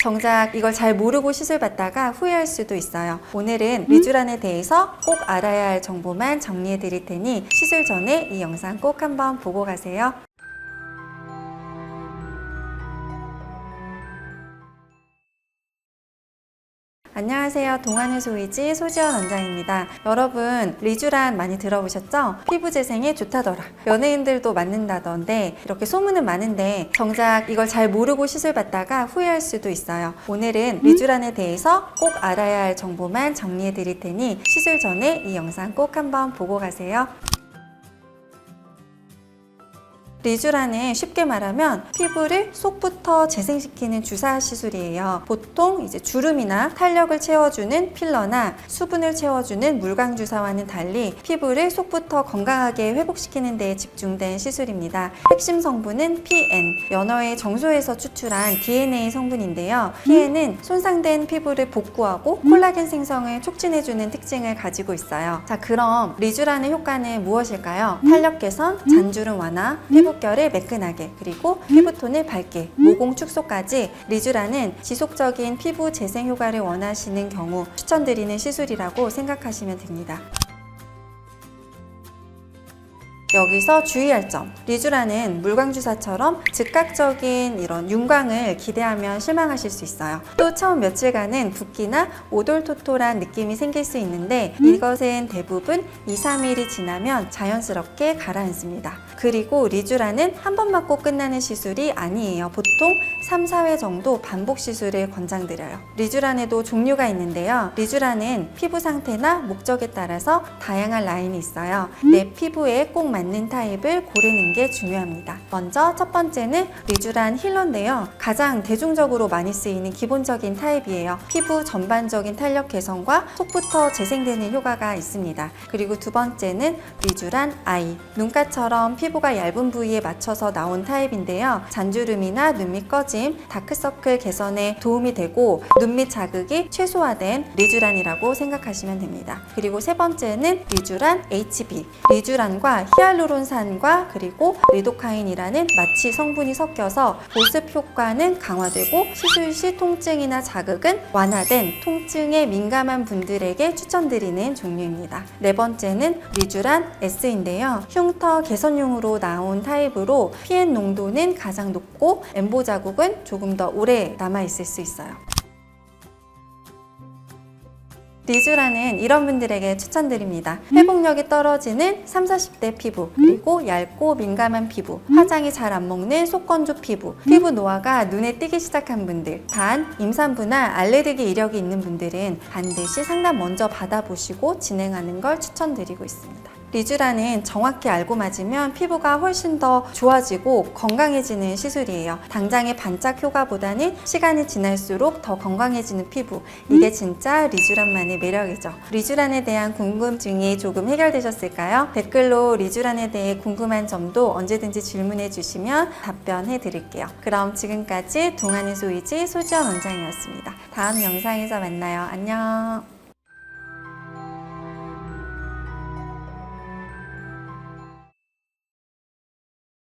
정작 이걸 잘 모르고 시술받다가 후회할 수도 있어요. 오늘은 리쥬란에 대해서 꼭 알아야 할 정보만 정리해 드릴 테니 시술 전에 이 영상 꼭 한번 보고 가세요. 안녕하세요. 동안의 소이지 소지연 원장입니다. 여러분, 리쥬란 많이 들어보셨죠? 피부 재생에 좋다더라. 연예인들도 맞는다던데 이렇게 소문은 많은데 정작 이걸 잘 모르고 시술 받다가 후회할 수도 있어요. 오늘은 리쥬란에 대해서 꼭 알아야 할 정보만 정리해 드릴 테니 시술 전에 이 영상 꼭 한번 보고 가세요. 리쥬란은 쉽게 말하면 피부를 속부터 재생시키는 주사 시술이에요. 보통 이제 주름이나 탄력을 채워주는 필러나 수분을 채워주는 물광 주사와는 달리 피부를 속부터 건강하게 회복시키는 데 집중된 시술입니다. 핵심 성분은 PN, 연어의 정소에서 추출한 DNA 성분인데요. PN은 손상된 피부를 복구하고 콜라겐 생성을 촉진해주는 특징을 가지고 있어요. 자, 그럼 리쥬란의 효과는 무엇일까요? 탄력 개선, 잔주름 완화, 피부 결을 매끈하게, 그리고 피부톤을 밝게, 모공 축소까지 리쥬란은 지속적인 피부 재생 효과를 원하시는 경우 추천드리는 시술이라고 생각하시면 됩니다. 여기서 주의할 점. 리쥬란은 물광주사처럼 즉각적인 이런 윤광을 기대하면 실망하실 수 있어요. 또 처음 며칠간은 붓기나 오돌토톨한 느낌이 생길 수 있는데 이것은 대부분 2, 3일이 지나면 자연스럽게 가라앉습니다. 그리고 리쥬란은 한번 맞고 끝나는 시술이 아니에요. 보통 3, 4회 정도 반복 시술을 권장드려요. 리쥬란에도 종류가 있는데요. 리쥬란은 피부 상태나 목적에 따라서 다양한 라인이 있어요. 내 피부에 꼭 맞는 타입을 고르는 게 중요합니다. 먼저 첫 번째는 리쥬란 힐러인데요. 가장 대중적으로 많이 쓰이는 기본적인 타입이에요. 피부 전반적인 탄력 개선과 속부터 재생되는 효과가 있습니다. 그리고 두 번째는 리쥬란 아이. 눈가처럼 피부 가 얇은 부위에 맞춰서 나온 타입인데요. 잔주름이나 눈밑 꺼짐, 다크서클 개선에 도움이 되고 눈밑 자극이 최소화된 리쥬란이라고 생각하시면 됩니다. 그리고 세 번째는 리쥬란 HB. 리쥬란과 히알루론산과 그리고 리도카인이라는 마취 성분이 섞여서 보습 효과는 강화되고 시술 시 통증이나 자극은 완화된 통증에 민감한 분들에게 추천드리는 종류입니다. 네 번째는 리쥬란 S인데요. 흉터 개선용으로 나온 타입으로 PN 농도는 가장 높고 엠보 자국은 조금 더 오래 남아 있을 수 있어요. 리쥬란은 이런 분들에게 추천드립니다. 회복력이 떨어지는 30, 40대 피부, 그리고 얇고 민감한 피부, 화장이 잘 안 먹는 속건조 피부, 피부 노화가 눈에 띄기 시작한 분들, 단, 임산부나 알레르기 이력이 있는 분들은 반드시 상담 먼저 받아보시고 진행하는 걸 추천드리고 있습니다. 리쥬란은 정확히 알고 맞으면 피부가 훨씬 더 좋아지고 건강해지는 시술이에요. 당장의 반짝 효과보다는 시간이 지날수록 더 건강해지는 피부. 이게 진짜 리쥬란만의 매력이죠. 리쥬란에 대한 궁금증이 조금 해결되셨을까요? 댓글로 리쥬란에 대해 궁금한 점도 언제든지 질문해 주시면 답변해 드릴게요. 그럼 지금까지 동안의 소이지 소지연 원장이었습니다. 다음 영상에서 만나요. 안녕.